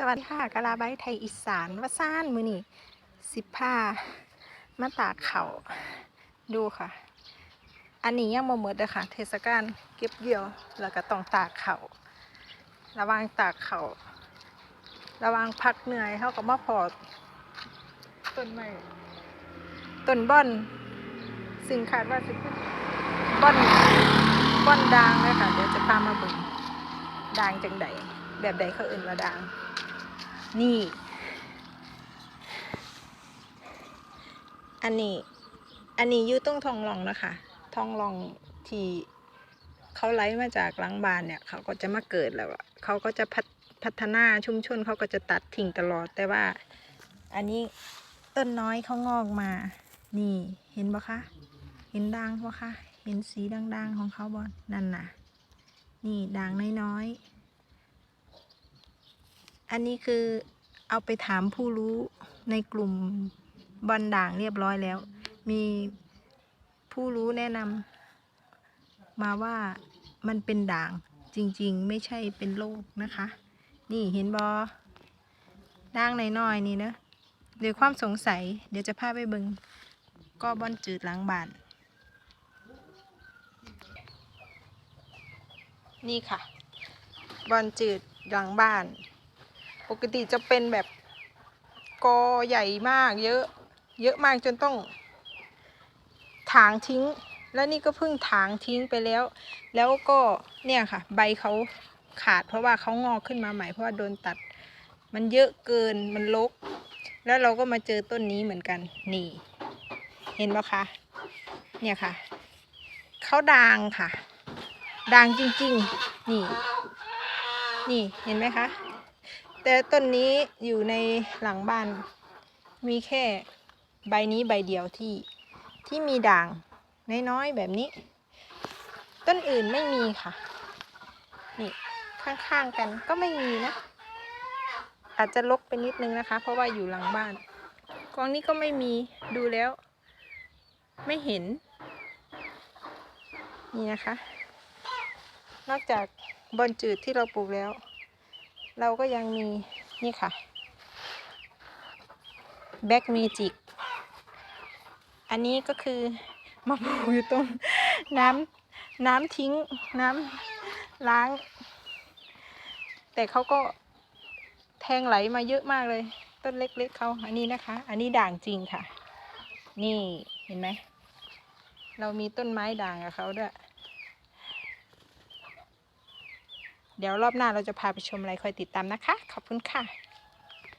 สวัสดีค่ะกะลาไบไทยอีสานว่าซ่านมือนี่สิบผ้ามาตากเขาวดูค่ะ อันนี้ยังโมหมดเลยค่ะ เทศกาลเก็บเกี่ยว แล้วก็ต้องตากเขาวระว่างตากเขาวระว่างพักเหนื่อยเขาก็มาพอดต้นไม้ต้นบ่อน สิ่งขาดว่าสิเป็นบ่อนบ่อนดางเลยค่ะ เดี๋ยวจะพามาเบิ่งดางจังใดแบบใดเขาอื่นว่าดาง นี่ อันนี้ อันนี้ยู่ตรงทองหลองนะคะ ทองหลองที่เขาไล่มาจากหลังบานเนี่ยเขาก็จะมาเกิดแล้วเขาก็จะพัฒพัฒนาชุมชนเขาก็จะตัดทิ้งตลอดแต่ว่า อันนี้ต้นน้อยเขางอกมา นี่เห็นปะคะ เห็นด่างปะคะ เห็นสีด่างๆของเขาบอนั่นน่ะ นี่ด่างน้อยๆ อันนี้คือเอาไปถามผู้รู้ในกลุ่มบอลด่างเรียบร้อยแล้ว มีผู้รู้แนะนำมาว่ามันเป็นด่างจริงๆ ไม่ใช่เป็นโรคนะคะ นี่เห็นบอด่างน้อยๆนี่นะด้วยความสงสัยเดี๋ยวจะพาไปเบิงก็บอนจืดหล้างบาน นี่ค่ะ บอลจืดหลังบ้าน ปกติจะเป็นแบบกอใหญ่มาก เยอะเยอะมากจนต้อง ถางทิ้ง แล้วนี่ก็เพิ่งถางทิ้งไปแล้ว แล้วก็เนี่ยค่ะ ใบเขาขาดเพราะว่าเขางอกขึ้นมาใหม่เพราะว่าโดนตัด มันเยอะเกินมันลก แล้วเราก็มาเจอต้นนี้เหมือนกัน นี่ เห็นปะคะ เนี่ยค่ะเขาด่างค่ะด่างจริง ๆ นี่ นี่เห็นไหมคะ แต่ต้นนี้อยู่ในหลังบ้าน มีแค่ใบนี้ใบเดียวที่ที่มีด่างน้อยๆแบบนี้ ต้นอื่นไม่มีค่ะ นี่ข้างๆกันก็ไม่มีนะ อาจจะลกไปนิดนึงนะคะ เพราะว่าอยู่หลังบ้านกองนี้ก็ไม่มีดูแล้ว ไม่เห็น นี่นะคะ นอกจากบอนจืดที่เราปลูกแล้ว เราก็ยังมีนี่ค่ะแบ็กเมจิกอันนี้ก็คือมาปลูกอยู่ตรงน้ำน้ำทิ้งน้ำล้าง แต่เขาก็แทงไหลมาเยอะมากเลย ต้นเล็กๆเขาอันนี้นะคะ อันนี้ด่างจริงค่ะ นี่เห็นไหม เรามีต้นไม้ด่างกับเขาด้วย เดี๋ยวรอบหน้าเราจะพาไปชมอะไรคอยติดตามนะคะ ขอบคุณค่ะ